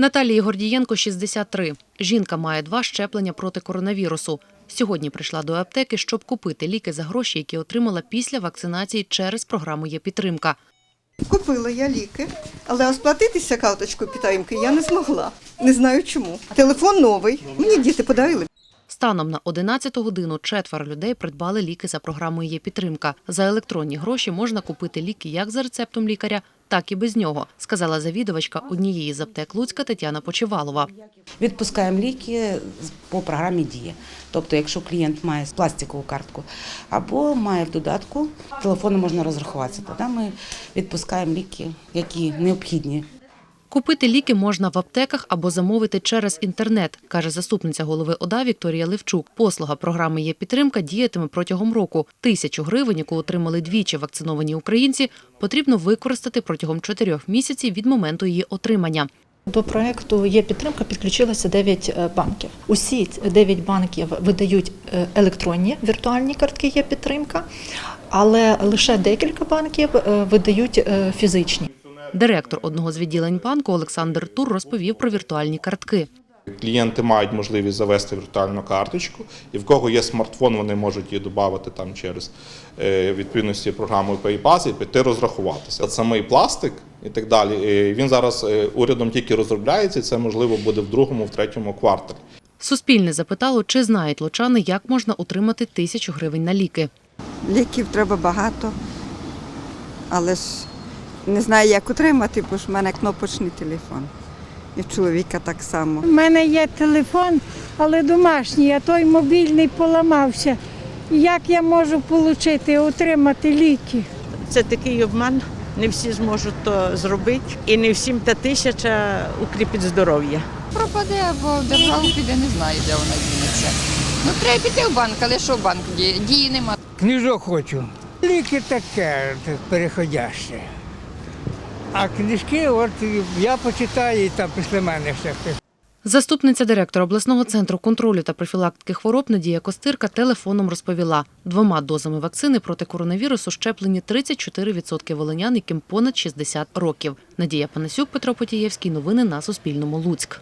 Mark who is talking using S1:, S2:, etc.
S1: Наталії Гордієнко 63. Жінка має два щеплення проти коронавірусу. Сьогодні прийшла до аптеки, щоб купити ліки за гроші, які отримала після вакцинації через програму «Є підтримка».
S2: Купила я ліки, але розплатитися карточкою підтримки я не змогла. Не знаю чому. Телефон новий. Мені діти подарили.
S1: Станом на 11 годину четверо людей придбали ліки за програмою «Є підтримка». За електронні гроші можна купити ліки як за рецептом лікаря, так і без нього, сказала завідувачка однієї з аптек Луцька Тетяна Почивалова.
S3: Відпускаємо ліки по програмі Дія. Тобто, якщо клієнт має пластикову картку або має в додатку, телефоном можна розрахуватися. Тоді ми відпускаємо ліки, які необхідні
S1: Купити ліки можна в аптеках або замовити через інтернет, каже заступниця голови ОДА Вікторія Левчук. Послуга програми «Є підтримка» діятиме протягом року. Тисячу гривень, яку отримали двічі вакциновані українці, потрібно використати протягом чотирьох місяців від моменту її отримання.
S4: До проекту є підтримка, підключилося 9 е, банків. Усі ці 9 банків видають е, електронні віртуальні картки. Є підтримка, але лише декілька банків е, видають фізичні.
S1: Директор одного з відділень банку Олександр Тур розповів про віртуальні картки.
S5: Клієнти мають можливість завести віртуальну карточку, і в кого є смартфон, вони можуть її додати там через е, відповідності програмою PayPass і піти розрахуватися. Самий пластик і так далі. Він зараз е, урядом тільки розробляється, і це можливо буде в другому, в третьому кварталі.
S1: Суспільне запитало, чи знають лучани, як можна отримати тисячу гривень на ліки.
S2: Ліків треба багато, але ж не знаю, як отримати, бо ж в мене кнопочний телефон. І в чоловіка так само.
S6: У мене є телефон, але домашній, а той мобільний поламався. Як я можу отримати, отримати ліки?
S7: Це такий обман. Не всі зможуть то зробити, і не всім та тисяча укріпить здоров'я.
S8: пропаде або в державу піде, не знаю, де вона дінеться. Ну, треба піти в банк, але що в банк діє? Дії нема.
S9: Книжок хочу. Ліки таке переходяще. А книжки, от я почитаю, і там після мене ще хтось.
S1: Заступниця директора обласного центру контролю та профілактики хвороб Надія Костирка телефоном розповіла, двома дозами вакцини проти коронавірусу щеплені 34% волинян, яким понад 60 років. Надія Панасюк, Петро Потієвський. Новини на Суспільному. Луцьк.